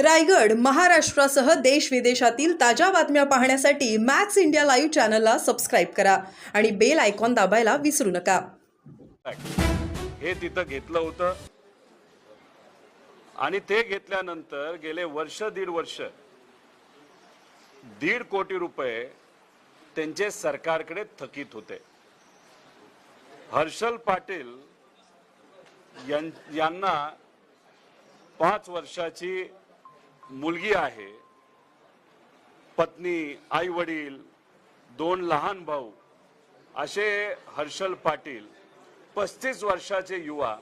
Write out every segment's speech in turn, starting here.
रायगड महाराष्ट्रासह देश विदेशातील ताज्या बातम्या पाहण्यासाठी मॅक्स इंडिया लाईव्ह चॅनलला सबस्क्राईब करा आणि बेल आयकॉन दाबायला विसरू नका. हे तिथं घेतलं होतं. आणि ते घेतल्यानंतर गेले वर्ष दीड वर्ष. दीड कोटी रुपये त्यांचे सरकारकडे थकीत होते. हर्षल पाटील यांना पाच वर्षाची मुलगी आहे पत्नी आई वडील दोन लहान भाऊ असे हर्षल पाटील पस्तीस वर्षाचे युवा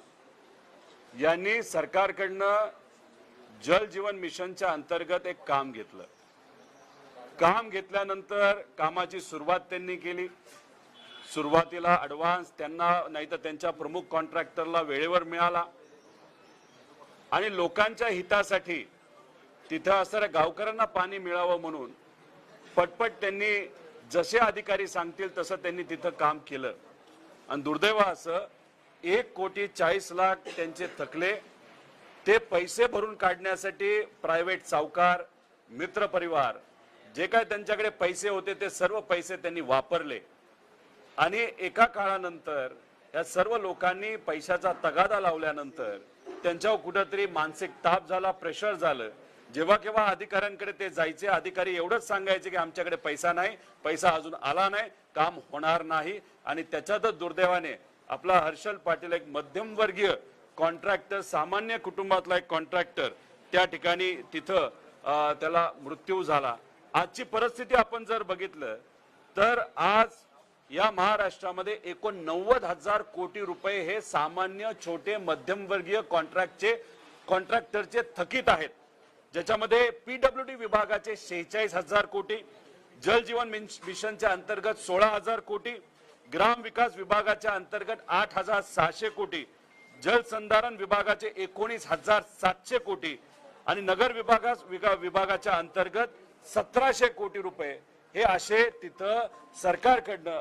यांनी सरकारकडनं जल जीवन मिशनच्या अंतर्गत एक काम घेतलं. काम घेतल्यानंतर कामाची सुरुवात त्यांनी केली. सुरुवातीला अडवान्स त्यांना नाही तर त्यांच्या प्रमुख कॉन्ट्रॅक्टरला वेळेवर मिळाला. आणि लोकांच्या हितासाठी तिथं असणाऱ्या गावकऱ्यांना पाणी मिळावं म्हणून पटपट त्यांनी जसे अधिकारी सांगतील तसं त्यांनी तिथं काम केलं. आणि दुर्दैव असं एक कोटी चाळीस लाख त्यांचे थकले. ते पैसे भरून काढण्यासाठी प्रायव्हेट सावकार मित्र परिवार जे काय त्यांच्याकडे पैसे होते ते सर्व पैसे त्यांनी वापरले. आणि एका काळानंतर या सर्व लोकांनी पैशाचा तगादा लावल्यानंतर त्यांच्यावर कुठंतरी मानसिक ताप झाला प्रेशर झालं. जेव्हा केव्हा अधिकाऱ्यांकडे ते जायचे अधिकारी एवढंच सांगायचे की आमच्याकडे पैसा नाही पैसा अजून आला नाही काम होणार नाही. आणि त्याच्यातच दुर्दैवाने आपला हर्षल पाटील एक मध्यमवर्गीय कॉन्ट्रॅक्टर सामान्य कुटुंबातला एक कॉन्ट्रॅक्टर त्या ठिकाणी तिथं त्याला मृत्यू झाला. आजची परिस्थिती आपण जर बघितलं तर आज या महाराष्ट्रामध्ये एकोणनव्वद हजार कोटी रुपये हे सामान्य छोटे मध्यमवर्गीय कॉन्ट्रॅक्टचे कॉन्ट्रॅक्टरचे थकीत आहेत. ज्याच्यामध्ये पीडब्ल्यू डी विभागाचे शेहेचाळीस हजार कोटी जल जीवन मिशनच्या अंतर्गत सोळा हजार कोटी ग्राम विकास विभागाच्या अंतर्गत आठ हजार सहाशे कोटी जलसंधारण विभागाचे एकोणीस हजार सातशे कोटी आणि नगर विभागास विभागाच्या अंतर्गत सतराशे कोटी रुपये. हे असे तिथं सरकारकडनं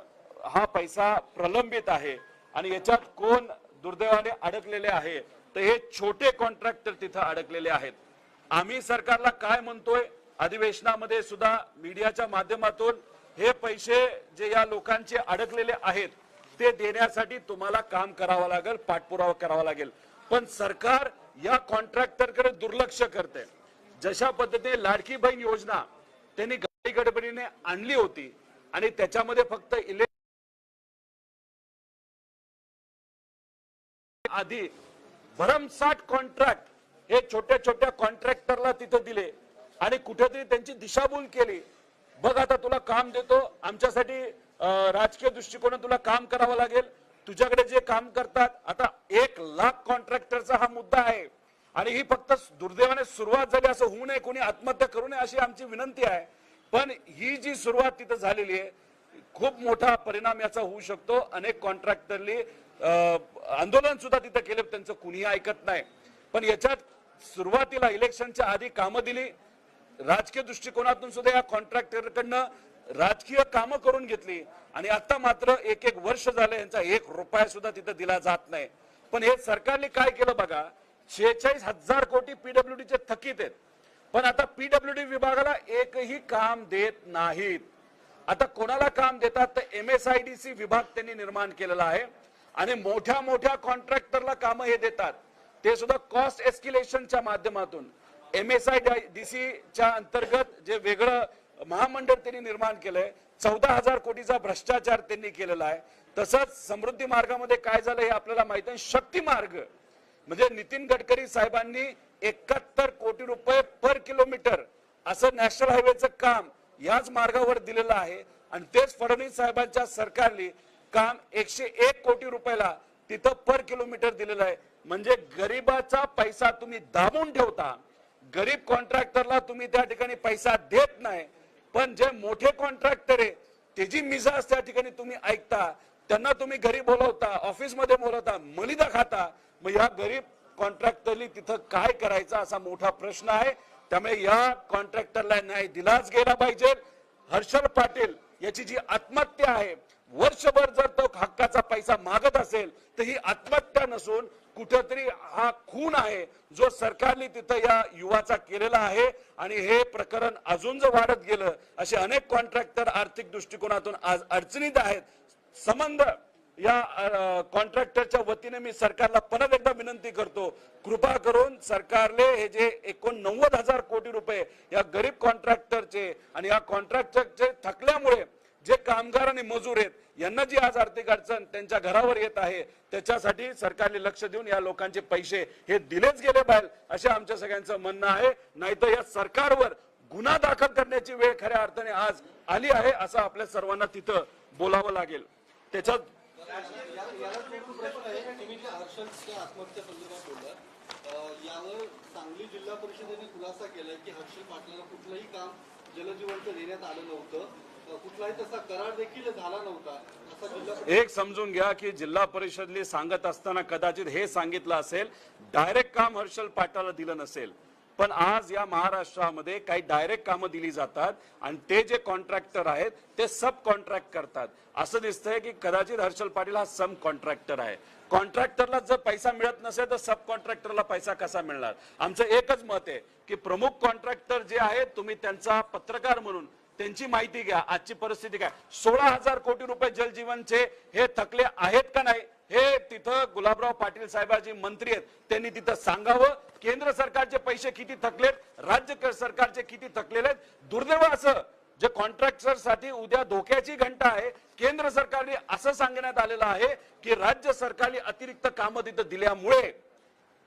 हा पैसा प्रलंबित आहे आणि याच्यात कोण दुर्दैवाने अडकलेले आहे तर हे छोटे कॉन्ट्रॅक्टर तिथं अडकलेले आहेत. आम्ही सरकारला काय म्हणतोय अधिवेशनामध्ये सुद्धा मीडियाच्या माध्यमातून हे पैसे जे या लोकांचे अडकलेले आहेत ते देण्यासाठी तुम्हाला काम करावं लागेल पाठपुरावा करावा लागेल. पण सरकार या कॉन्ट्रॅक्टरकडे दुर्लक्ष करते. जशा पद्धतीने लाडकी बहीण योजना त्यांनी गाडी गडबडीने आणली होती आणि त्याच्यामध्ये फक्त इले आधी भरमसाठ कॉन्ट्रॅक्ट हे छोट्या छोट्या कॉन्ट्रॅक्टरला तिथं दिले. आणि कुठेतरी त्यांची दिशाभूल केली. बघ आता तुला काम देतो. आमच्यासाठी राजकीय दृष्टिकोनात तुला काम करावं लागेल. तुझ्याकडे जे काम करतात आता एक लाख कॉन्ट्रॅक्टरचा हा मुद्दा आहे. आणि ही फक्त दुर्दैवाने सुरुवात झाली असं होऊ नये. कोणी आत्महत्या करू नये अशी आमची विनंती आहे. पण ही जी सुरुवात तिथं झालेली आहे खूप मोठा परिणाम याचा होऊ शकतो. अनेक कॉन्ट्रॅक्टरनी आंदोलन सुद्धा तिथं केलं. त्यांचं कुणीही ऐकत नाही. पण याच्यात सुरुवातीला इलेक्शनच्या आधी कामं दिली. राजकीय दृष्टिकोनातून सुद्धा या कॉन्ट्रॅक्टरकडनं राजकीय कामं करून घेतली. आणि आता मात्र एक एक वर्ष झालं यांचा एक रुपया सुद्धा तिथं दिला जात नाही. पण हे सरकारने काय केलं बघा शेहेचाळीस हजार कोटी पीडब्ल्यूडीचे थकीत आहेत. पण आता पीडब्ल्यूडी विभागाला एकही काम देत नाहीत. आता कोणाला काम देतात तर M S I D C विभाग त्यांनी निर्माण केलेला आहे. आणि मोठ्या मोठ्या कॉन्ट्रॅक्टरला काम हे देतात. ते सुद्धा कॉस्ट एस्क्युलेशनच्या माध्यमातून. M S I D C च्या अंतर्गत जे वेगळं महामंडळ त्यांनी निर्माण केलंय चौदा हजार कोटीचा भ्रष्टाचार त्यांनी केलेला आहे. तसंच समृद्धी मार्गामध्ये काय झालं हे आपल्याला माहीत आहे. शक्ती मार्ग म्हणजे नितीन गडकरी साहेबांनी एकाहत्तर कोटी रुपये पर किलोमीटर असं नॅशनल हायवेचं काम याच मार्गावर दिलेलं आहे. आणि तेच फडणवीस साहेबांच्या सरकारने काम एकशे एक कोटी रुपयाला तिथं पर किलोमीटर दिलेलं आहे. म्हणजे गरीबाचा पैसा तुम्ही दाबून ठेवता गरीब कॉन्ट्रॅक्टरला तुम्ही त्या ठिकाणी पैसा देत नाही पण जे मोठे कॉन्ट्रॅक्टर आहे त्याची मिजाज त्या ठिकाणी तुम्ही ऐकता त्यांना तुम्ही घरी बोलवता ऑफिसमध्ये बोलवता मलिदा खाता मग या गरीब कॉन्ट्रॅक्टरली तिथं काय करायचा असा मोठा प्रश्न आहे. त्यामुळे या कॉन्ट्रॅक्टरला न्याय दिलाच गेला पाहिजे. हर्षल पाटील याची जी आत्महत्या आहे वर्षभर जर तो हक्काचा पैसा मागत असेल तर ही आत्महत्या नसून कुठंतरी हा खून आहे जो सरकारने तिथं या युवाचा केलेला आहे आणि हे प्रकरण अजून जर वाढत गेलं असे अनेक कॉन्ट्रॅक्टर आर्थिक दृष्टिकोनातून आज अडचणीत आहेत. संबंध या कॉन्ट्रॅक्टरच्या वतीने मी सरकारला परत एकदा विनंती करतो कृपा करून सरकारले हे जे एकोणनव्वद हजार कोटी रुपये या गरीब कॉन्ट्रॅक्टरचे आणि या कॉन्ट्रॅक्टरचे थकल्यामुळे जे कामगार आणि मजूर आहेत यांना जी आज आर्थिक अडचण त्यांच्या घरावर येत आहे त्याच्यासाठी सरकारने लक्ष देऊन या लोकांचे पैसे हे दिलेच गेले पाहिजे असे आमच्या सगळ्यांचं म्हणणं आहे. नाहीतर या सरकारवर गुन्हा दाखल करण्याची वेळ खऱ्या अर्थाने आज आली आहे असं आपल्या सर्वांना तिथं बोलावं लागेल. त्याच्यात यावर सांगली जिल्हा परिषदेने खुलासा केलाय की हर्षल पाटलाला कुठलंही काम जलजीवनचं देण्यात आलं नव्हतं. कुठलाही तसा करार देखील झाला नव्हता. एक समजून घ्या की जिल्हा परिषदली सांगत असताना कदाचित हे सांगितलं असेल डायरेक्ट काम हर्षल पाटाला दिलं नसेल. पण आज या महाराष्ट्रामध्ये काही डायरेक्ट कामं दिली जातात आणि ते जे कॉन्ट्रॅक्टर आहेत ते सब कॉन्ट्रॅक्ट करतात. असं दिसतंय की कदाचित हर्षल पाटील हा सब कॉन्ट्रॅक्टर आहे. कॉन्ट्रॅक्टरला जर पैसा मिळत नसेल तर सब कॉन्ट्रॅक्टरला पैसा कसा मिळणार? आमचं एकच मत आहे की प्रमुख कॉन्ट्रॅक्टर जे आहेत तुम्ही त्यांचा पत्रकार म्हणून त्यांची माहिती घ्या. आजची परिस्थिती काय? सोळा हजार कोटी रुपये जलजीवनचे हे थकले आहेत का नाही? हे तिथं गुलाबराव पाटील साहेबाजी मंत्री आहेत. त्यांनी तिथं सांगावं. केंद्र सरकारचे पैसे किती थकलेत? राज्य सरकारचे किती थकलेले आहेत? दुर्दैव असं जे कॉन्ट्रॅक्टरसाठी उद्या धोक्याची घंटा आहे केंद्र सरकारने असं सांगण्यात आलेलं आहे की राज्य सरकारने अतिरिक्त कामं तिथं दिल्यामुळे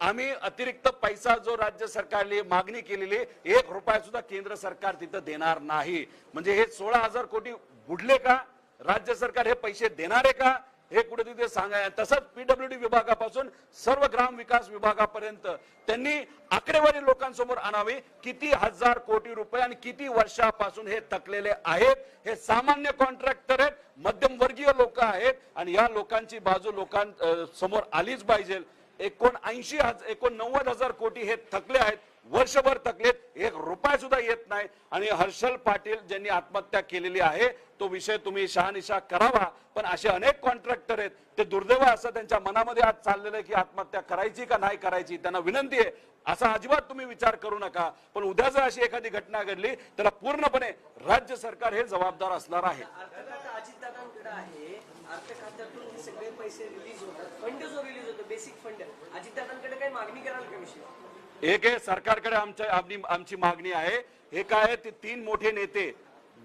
आम्ही अतिरिक्त पैसा जो राज्य सरकारने मागणी केलेली एक रुपया सुद्धा केंद्र सरकार तिथं देणार नाही. म्हणजे हे सोळा हजार कोटी बुडले का? राज्य सरकार हे पैसे देणार आहे का? हे कुठे तिथे सांगा तसंच पीडब्ल्यूडी विभागापासून सर्व ग्राम विकास विभागापर्यंत त्यांनी आकडेवारी लोकांसमोर आणावी. किती हजार कोटी रुपये आणि किती वर्षापासून हे थकलेले आहेत? हे सामान्य कॉन्ट्रॅक्टर आहेत मध्यमवर्गीय लोक आहेत आणि या लोकांची बाजू लोकां समोर आलीच पाहिजे. एकोणऐंशी हजार एकोणनव्वद हजार कोटी हे थकले आहेत. वर्षभर थकलेत. एक रुपया सुद्धा येत नाही. आणि हर्षल पाटील ज्यांनी आत्महत्या केलेली आहे तो विषय तुम्ही शहानिशा करावा. पण असे अनेक कॉन्ट्रॅक्टर आहेत. ते दुर्दैव असं त्यांच्या मनामध्ये आज चाललेलं आहे की आत्महत्या करायची का नाही करायची त्यांना विनंती आहे. असा अजिबात तुम्ही विचार करू नका. पण उद्या जर अशी एखादी घटना घडली त्याला पूर्णपणे राज्य सरकार हे जबाबदार असणार आहे. आहे. अर्थ खात्यातून हे सगळे पैसे रिलीज होतात. फंड जो रिलीज होतो बेसिक फंड अजितदादांकडे काही मागणी कराल का विषय? एक आहे सरकारकडे आमच्या आमची मागणी आहे. हे काय आहे ते तीन मोठे नेते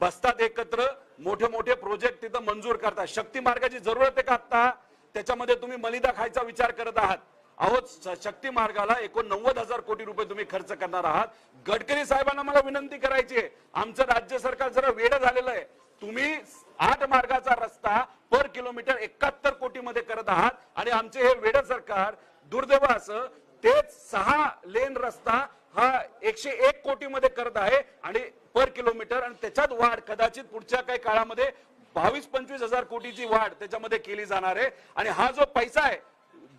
बसतात एकत्र. मोठे मोठे प्रोजेक्ट तिथं मंजूर करतात. शक्ती मार्गाची जरूरत आहे का आता त्याच्यामध्ये तुम्ही मलिदा खायचा विचार करत आहात. अहो शक्ती मार्गाला एकोणनव्वद हजार कोटी रुपये तुम्ही खर्च करणार आहात. गडकरी साहेबांना मला विनंती करायची आहे. आमचं राज्य सरकार जरा वेळ झालेलं आहे. तुम्ही आठ मार्गाचा रस्ता पर किलोमीटर एकाहत्तर कोटी मध्ये करत आहात. आणि आमचे हे वेड सरकार दुर्दैव असं तेच सहा लेन रस्ता हा एकशे एक कोटी मध्ये करत आहे आणि पर किलोमीटर आणि त्याच्यात वाढ कदाचित पुढच्या काही काळामध्ये बावीस पंचवीस हजार कोटीची वाढ त्याच्यामध्ये केली जाणार आहे. आणि हा जो पैसा आहे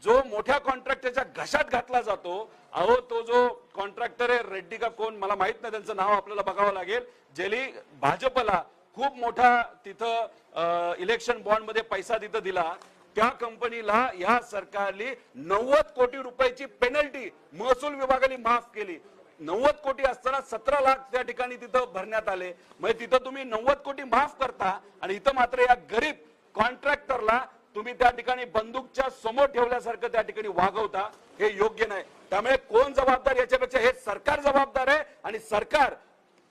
जो मोठ्या कॉन्ट्रॅक्टरच्या घशात घातला जातो अहो तो जो कॉन्ट्रॅक्टर आहे रेड्डी का कोण मला माहीत नाही त्यांचं नाव आपल्याला बघावं लागेल. ज्यांनी भाजपला खूप मोठा तिथं इलेक्शन बॉन्डमध्ये पैसा तिथं दिला. त्या कंपनीला या सरकारने नव्वद कोटी रुपयाची पेनल्टी महसूल विभागाने माफ केली. नव्वद कोटी असताना सतरा लाख त्या ठिकाणी तिथं भरण्यात आले. म्हणजे तिथं तुम्ही नव्वद कोटी माफ करता आणि इथं मात्र या गरीब कॉन्ट्रॅक्टरला तुम्ही त्या ठिकाणी बंदूकच्या समोर ठेवल्यासारखं त्या ठिकाणी वागवता हे योग्य नाही. त्यामुळे कोण जबाबदार याच्यापेक्षा हे सरकार जबाबदार आहे आणि सरकार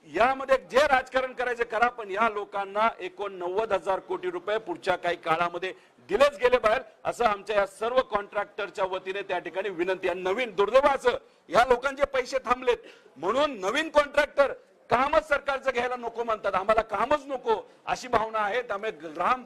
यामध्ये जे राजकारण करायचे करा पण या लोकांना एकोणनव्वद हजार कोटी रुपये पुढच्या काही काळामध्ये दिलेच गेले बाहेर असं आमच्या या सर्व कॉन्ट्रॅक्टरच्या वतीने त्या ठिकाणी विनंती आहे. नवीन दुर्दैवाचं या लोकांचे पैसे थांबलेत. म्हणून नवीन कॉन्ट्रॅक्टर कामच सरकारचं घ्यायला नको म्हणतात. आम्हाला कामच नको अशी भावना आहे. त्यामुळे ग्राम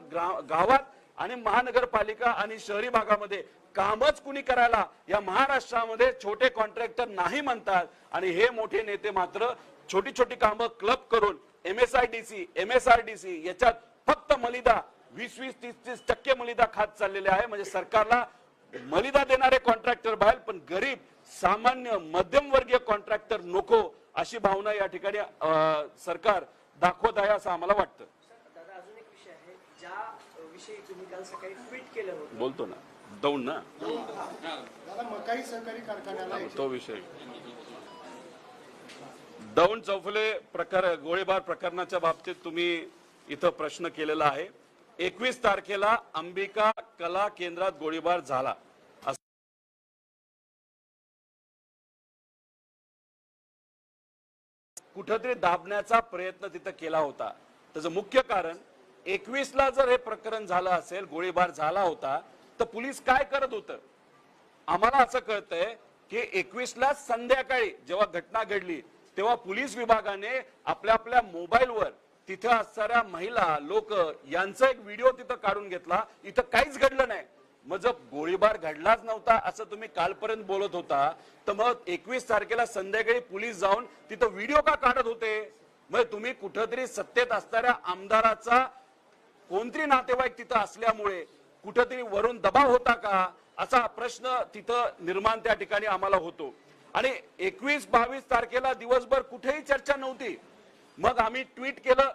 गावात आणि महानगरपालिका आणि शहरी भागामध्ये कामच कुणी करायला या महाराष्ट्रामध्ये छोटे कॉन्ट्रॅक्टर नाही म्हणतात. आणि हे मोठे नेते मात्र छोटी छोटी कामं क्लब करून M S I D C M S R D C याच्यात फक्त मलिदा वीस वीस तीस तीस टक्के मलिदा खात चाललेले आहे. म्हणजे सरकारला मलिदा देणारे कॉन्ट्रॅक्टर बाहेर पण गरीब सामान्य मध्यमवर्गीय कॉन्ट्रॅक्टर नको अशी भावना या ठिकाणी सरकार दाखवत आहे असं आम्हाला वाटतं. दादा अजून एक विषय आहे. ज्या अ, विषयी तुम्ही काल सकाळी ट्विट केलं होतं. बोलतो ना. दौंड ना. दादा मकाई सहकारी कारखान्याला तो विषय. दौंड चौफुले प्रकार गोळीबार प्रकरणाच्या बाबतीत तुम्ही इथं प्रश्न केलेला आहे. एकवीस तारखेला अंबिका कला केंद्रात गोळीबार झाला. असं कुठंतरी दाबण्याचा प्रयत्न तिथं केला होता. त्याचं मुख्य कारण एकवीस ला जर हे प्रकरण झालं असेल गोळीबार झाला होता तर पोलीस काय करत होतं? आम्हाला असं कळतंय की एकवीस ला संध्याकाळी जेव्हा घटना घडली तेव्हा पोलीस विभागाने आपल्या आपल्या मोबाईलवर तिथं असणाऱ्या महिला लोक यांचा एक व्हिडिओ तिथं काढून घेतला. इथं काहीच घडलं नाही. मग जर गोळीबार घडलाच नव्हता असं तुम्ही कालपर्यंत बोलत होता तर मग एकवीस तारखेला संध्याकाळी पोलीस जाऊन तिथं व्हिडिओ का काढत होते? मग तुम्ही कुठंतरी सत्तेत असणाऱ्या आमदाराचा कोणतरी नातेवाईक तिथं असल्यामुळे कुठंतरी वरून दबाव होता का? असा प्रश्न तिथं निर्माण त्या ठिकाणी आम्हाला होतो. आणि एकवीस बावीस तारखेला दिवसभर कुठेही चर्चा नव्हती. मग आम्ही ट्विट केलं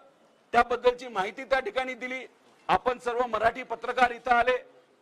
त्याबद्दलची माहिती त्या ठिकाणी दिली. आपण सर्व मराठी पत्रकार इथं आले.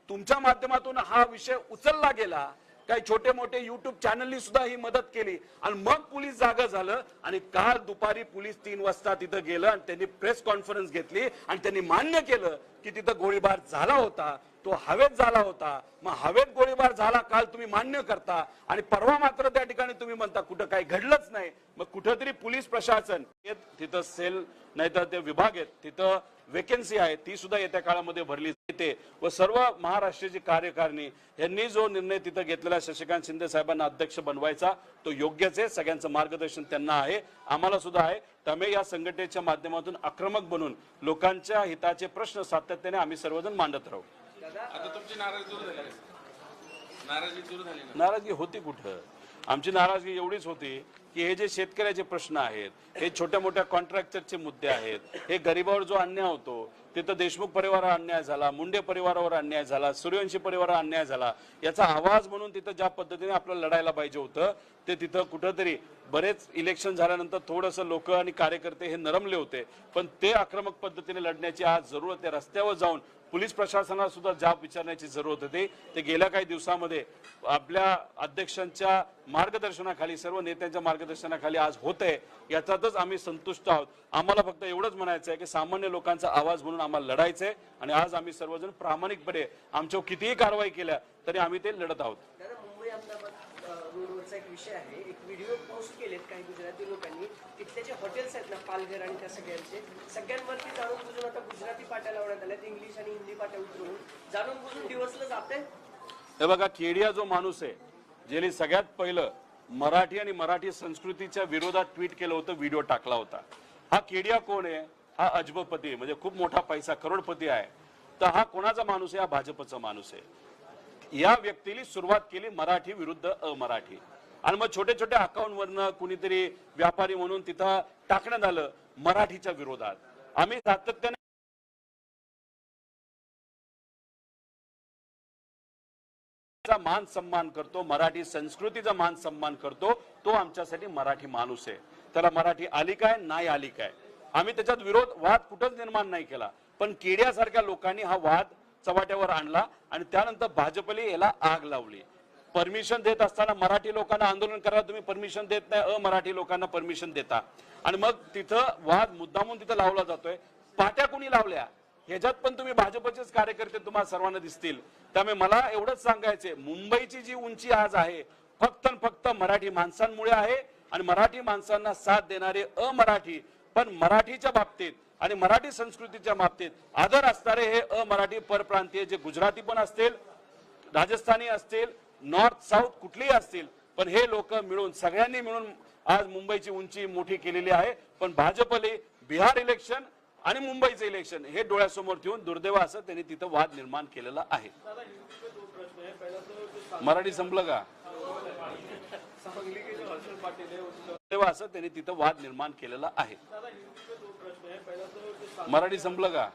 तुमच्या माध्यमातून हा विषय उचलला गेला. काही छोटे मोठे युट्यूब चॅनलनी सुद्धा ही मदत केली. आणि मग पोलीस जागा झालं आणि काल दुपारी पोलीस तीन वाजता तिथं गेलं आणि त्यांनी प्रेस कॉन्फरन्स घेतली आणि त्यांनी मान्य केलं की तिथं गोळीबार झाला होता तो हवेत झाला होता. मग हवेत गोळीबार झाला काल तुम्ही मान्य करता. आणि परवा मात्र त्या ठिकाणी तुम्ही म्हणता कुठं काही घडलंच नाही. मग कुठंतरी पोलीस प्रशासन येत, तिथं सेल नाहीतर ते विभाग आहेत तिथं वेकेन्सी आहे ती सुद्धा येत्या काळामध्ये भरली येते व सर्व महाराष्ट्राची कार्यकारिणी यांनी जो निर्णय तिथं घेतलेला शशिकांत शिंदे साहेबांना अध्यक्ष बनवायचा. तो योग्यच आहे सगळ्यांचं मार्गदर्शन त्यांना आहे आम्हाला सुद्धा आहे. त्यामुळे या संघटनेच्या माध्यमातून आक्रमक बनून लोकांच्या हिताचे प्रश्न सातत्याने आम्ही सर्वजण मांडत राहू. आता तुमची नाराजी दूर झाली. का? नाराजी दूर झाली ना? नाराजगी होती कुठं? आमची नाराजगी एवढीच होती की हे जे शेतकऱ्याचे प्रश्न आहेत हे छोट्या मोठ्या कॉन्ट्रॅक्टरचे मुद्दे आहेत हे गरीबावर जो अन्याय होतो तिथं देशमुख परिवारावर अन्याय झाला मुंडे परिवारावर अन्याय झाला सूर्यवंशी परिवारावर अन्याय झाला याचा आवाज म्हणून तिथं ज्या पद्धतीने आपल्याला लढायला पाहिजे होतं ते तिथं कुठंतरी बरेच इलेक्शन झाल्यानंतर थोडंसं लोक आणि कार्यकर्ते हे नरमले होते. पण ते आक्रमक पद्धतीने लढण्याची आज जरूरत आहे. रस्त्यावर जाऊन पोलीस प्रशासनाला सुद्धा जाब विचारण्याची जरूरत होती. ते गेल्या काही दिवसामध्ये आपल्या अध्यक्षांच्या मार्गदर्शनाखाली सर्व नेत्यांच्या मार्गदर्शनाखाली आज होत. आहे याच्यातच आम्ही संतुष्ट आहोत. आम्हाला फक्त एवढंच म्हणायचं आहे की सामान्य लोकांचा आवाज म्हणून आम्हाला लढायचं आहे आणि आज आम्ही सर्वजण प्रामाणिकपणे आमच्यावर कितीही कारवाई केल्या तरी आम्ही ते लढत आहोत. दादा एक विषय आहे. एक व्हिडिओ पोस्ट केलेत काही गुजराती लोकांनी. तिथले जे हॉटेल्स आहेत ना पालघर आणि त्या सगळ्यांचे सगळ्यांवरती जाणून बुजून आता गुजराती पाट्या लावण्यात आल्यात इंग्लिश आणि हिंदी पाट्या उतरवून. जाणून बुजून दिवसलं जाते हे बघा केडिया जो माणूस आहे ज्याने सगळ्यात पहिलं मराठी आणि मराठी संस्कृतीच्या विरोधात ट्विट केलं होतं व्हिडिओ टाकला होता. हा केडिया कोण आहे? हा अजबपती म्हणजे खूप मोठा पैसा करोडपती आहे. तर हा कोणाचा माणूस आहे? हा भाजपचा माणूस आहे. या व्यक्तीने सुरुवात केली मराठी विरुद्ध अमराठी. आणि मग छोट्या छोट्या अकाउंटवरनं कुणीतरी व्यापारी म्हणून तिथं टाकण्यात आलं मराठीच्या विरोधात. आम्ही सातत्याने मान सन्मान करतो मराठी संस्कृतीचा मान सन्मान करतो तो आमच्यासाठी मराठी माणूस आहे. त्याला मराठी आली काय नाही आली काय? आम्ही त्याच्यात विरोध वाद कुठंच निर्माण नाही केला. पण केड्यासारख्या लोकांनी हा वाद चव्हाट्यावर आणला आणि त्यानंतर भाजपने याला आग लावली. परमिशन देत असताना मराठी लोकांना आंदोलन करायला तुम्ही परमिशन देत नाही अमराठी लोकांना परमिशन देता. आणि मग तिथं वाद मुद्दामून तिथं लावला जातोय. पाट्या कुणी लावल्या? ह्याच्यात पण तुम्ही भाजपचेच कार्यकर्ते तुम्हाला सर्वांना दिसतील. त्यामुळे मला एवढंच सांगायचंय मुंबईची जी उंची आज आहे फक्त फक्त मराठी माणसांमुळे आहे आणि मराठी माणसांना साथ देणारे अमराठी पण मराठीच्या बाबतीत आणि मराठी संस्कृतीच्या बाबतीत आदर असणारे हे अमराठी परप्रांतीय जे गुजराती पण असतील राजस्थानी असतील नॉर्थ साऊथ कुठलीही असतील पण हे लोक मिळून सगळ्यांनी मिळून आज मुंबईची उंची मोठी केलेली आहे. पण भाजपने बिहार इलेक्शन आणि मुंबईचं इलेक्शन हे डोळ्यासमोर ठेवून दुर्दैव असं त्यांनी तिथं वाद निर्माण केलेला आहे. मराठी संपलं का? दुर्दैव असं त्यांनी तिथं वाद निर्माण केलेला आहे. मराठी संपलं का?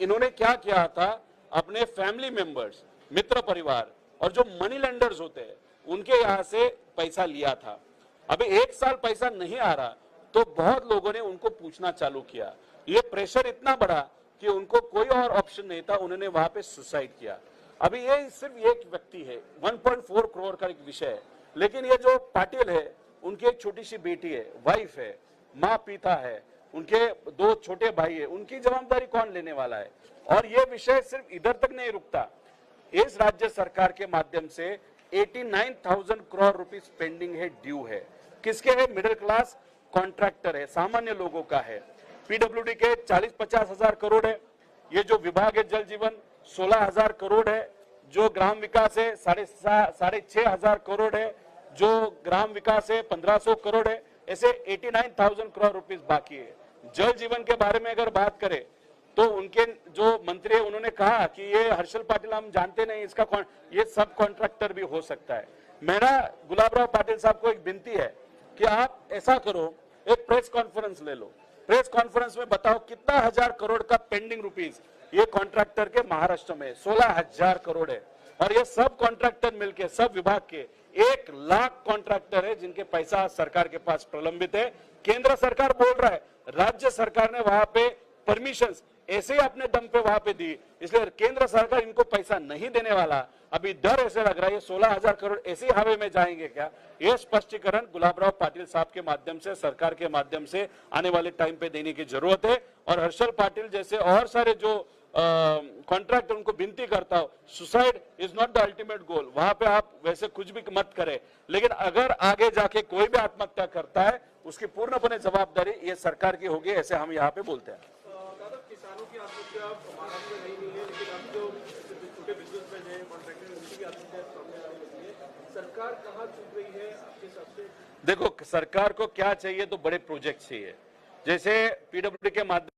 इन्होंने क्या किया था? अपने फैमिली मेंबर्स मित्र परिवार और जो मनी लेंडर्स होते हैं, उनके यहाँ से पैसा लिया था। अभी एक साल पैसा नहीं आ रहा तो बहुत लोगों ने उनको पूछना चालू किया। ये प्रेशर इतना बढ़ा कि उनको कोई और ऑप्शन नहीं था, उन्होंने वहाँ पे सुसाइड किया। अभी ये सिर्फ़ एक व्यक्ति है 1.4 करोड़ का एक विषय है। लेकिन ये जो पाटिल है, उनकी एक छोटी सी बेटी है वाइफ है, माँ पिता है, उनके दो छोटे भाई है, उनकी जवाबदारी कौन लेने वाला है? और ये विषय सिर्फ़ इधर तक नहीं रुकता इस राज्य सरकार के माध्यम से 89,000 करोड़ रुपीस पेंडिंग है ड्यू है। किसके है? मिडिल क्लास कॉन्ट्रैक्टर है सामान्य लोगों का है। पीडब्ल्यूडी के 40-50 हज़ार करोड़ है। ये जो विभाग है जल जीवन सोलह हज़ार करोड़ है। जो ग्राम विकास है साढ़े साढ़े छह हज़ार करोड़ है। जो ग्राम विकास है पंद्रह सौ करोड़ है। ऐसे 89,000 करोड़ रुपीस बाकी है। जल जीवन के बारे में अगर बात करें तो उनके जो मंत्री है, उन्होंने कहा कि ये हर्षल पाटिल हम जानते नहीं, इसका ये सब कॉन्ट्रैक्टर भी हो सकता है। मेरा गुलाबराव पाटिल साहब को एक विनती है कि आप ऐसा करो, एक प्रेस कॉन्फ्रेंस ले लो। प्रेस कॉन्फ्रेंस में बताओ कितना हज़ार करोड़ का पेंडिंग रुपीस ये कॉन्ट्रैक्टर के महाराष्ट्र में सोलह हज़ार करोड़ है। और ये सब कॉन्ट्रैक्टर मिलके, सब विभाग के एक लाख कॉन्ट्रैक्टर है जिनके पैसा सरकार के पास प्रलंबित है। केंद्र सरकार बोल रहा है, राज्य सरकार ने वहाँ पे परमिशन ऐसे ही अपने दम पे वहाँ पे दी। इसलिए केंद्र सरकार इनको पैसा नहीं देने वाला, अभी डर ऐसे लग रहा है सोलह हज़ार करोड़ ऐसे हवा में जाएँगे क्या? ये स्पष्टीकरण गुलाबराव पाटिल साहब के माध्यम से, सरकार के माध्यम से आने वाले टाइम पे देने की ज़रूरत है। और हर्षल पाटिल जैसे और सारे जो कॉन्ट्रैक्ट उनको विनती करता हूँ suicide is not the ultimate goal वहाँ पे आप वैसे कुछ भी मत करें। लेकिन अगर आगे जाके कोई भी आत्महत्या करता है, उसकी पूर्णपणे जवाबदारी ये सरकार की होगी, ऐसे हम यहाँ पे बोलते हैं। किसानों की आत्महत्या महाराष्ट्र में नहीं हुई है, लेकिन अब जो छोटे बिजनेसमैन कॉन्ट्रैक्टर उनकी भी आत्महत्या सामने आने लगी है। सरकार कहाँ रही है आपके हिसाब से? देखो, सरकार को क्या चाहिए तो बड़े प्रोजेक्ट चाहिए। जैसे पीडब्ल्यूडी के माध्यम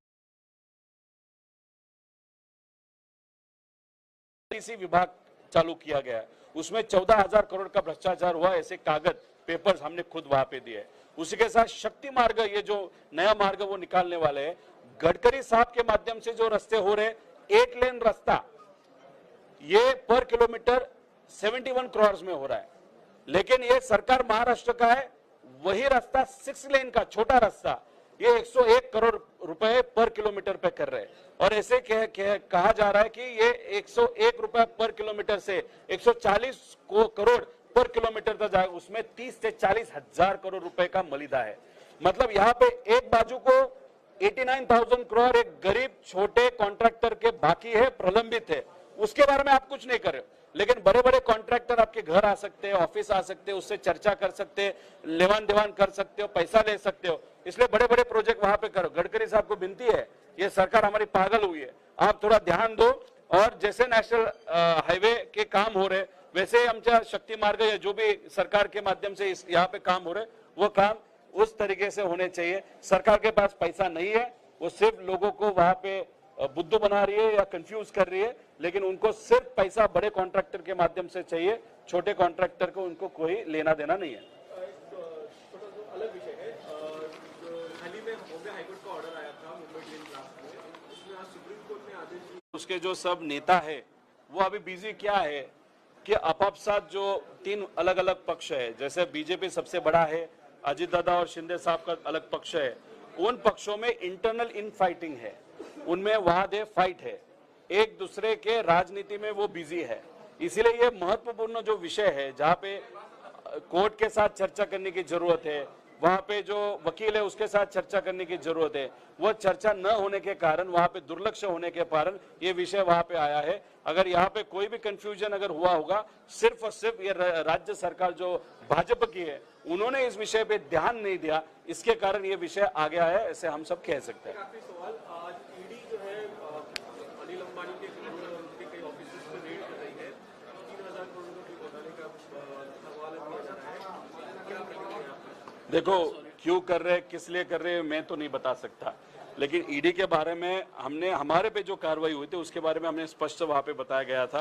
विभाग चालू किया गया उसमें चौदह हज़ार करोड़ का भ्रष्टाचार हुआ, ऐसे कागज़ पेपर्स हमने खुद वहाँ पे दिए। उसी के साथ शक्ति मार्ग, ये जो नया मार्ग वो निकालने वाले हैं। गडकरी साहब के माध्यम से जो रास्ते हो रहे एक लेन रास्ता ये पर किलोमीटर 71 करोड़ में हो रहा है। लेकिन ये सरकार महाराष्ट्र का है वही रास्ता सिक्स लेन का छोटा रास्ता ये 101 करोड़ रुपए पर किलोमीटर पे कर रहे हैं। और ऐसे कह, कह, कहा जा रहा है कि ये 101 रुपए पर किलोमीटर से 140 को करोड़ पर किलोमीटर तक जाएगा उसमें 30 से 40 हज़ार करोड़ रुपए का मलिदा है। मतलब यहाँ पे एक बाजू को 89,000 करोड़ एक गरीब छोटे कॉन्ट्रैक्टर के बाकी है प्रलंबित है। उसके बारे में आप कुछ नहीं कर रहे लेकिन बड़े बड़े कॉन्ट्रैक्टर आपके घर आ सकते हैं ऑफ़िस आ सकते हैं उससे चर्चा कर सकते हैं लेवान देवान कर सकते हो पैसा ले सकते हो। इसलिए बड़े बड़े प्रोजेक्ट वहाँ पे करो। गडकरी साहब को विनती है ये सरकार हमारी पागल हुई है। आप थोड़ा ध्यान दो और जैसे नेशनल हाईवे के काम हो रहे वैसे आमच्या शक्ती मार्ग या जो भी सरकार के माध्यम से यहाँ पे काम हो रहे वो काम उस तरीके से होने चाहिए। सरकार के पास पैसा नहीं है वो सिर्फ़ लोगों को वहाँ पे बुद्धू बना रही है या कंफ्यूज कर रही है लेकिन उनको सिर्फ़ पैसा बड़े कॉन्ट्रैक्टर के माध्यम से चाहिए छोटे कॉन्ट्रैक्टर को उनको कोई लेना देना नहीं है। उसके जो सब नेता है वो अभी बिज़ी क्या है कि आपसात जो तीन अलग अलग पक्ष है जैसे बीजेपी सबसे बड़ा है अजित दादा और शिंदे साहब का अलग पक्ष है। उन पक्षों में इंटरनल इन फाइटिंग है। उनमें वाद है फाइट है। एक दूसरे के राजनीति में वो बिज़ी है। इसीलिए ये महत्वपूर्ण जो विषय है, जहाँ पे कोर्ट के साथ चर्चा करने की ज़रूरत है वहाँ पे जो वकील है, उसके साथ चर्चा करने की ज़रूरत है। वो चर्चा न होने के कारण, वहाँ पे दुर्लक्ष होने के कारण ये विषय वहाँ पे आया है। अगर यहाँ पे कोई भी कंफ्यूजन अगर हुआ होगा, सिर्फ़ और सिर्फ़ ये राज्य सरकार जो भाजपा की है, उन्होंने इस विषय पे ध्यान नहीं दिया। इसके कारण ये विषय आ गया है, ऐसे हम सब कह सकते हैं। देखो क्यों कर रहे हैं किस लिए कर रहे हैं मैं तो नहीं बता सकता। लेकिन ईडी के बारे में हमने हमारे पे जो कार्रवाई हुई थी उसके बारे में हमने स्पष्ट वहां पे बताया गया था।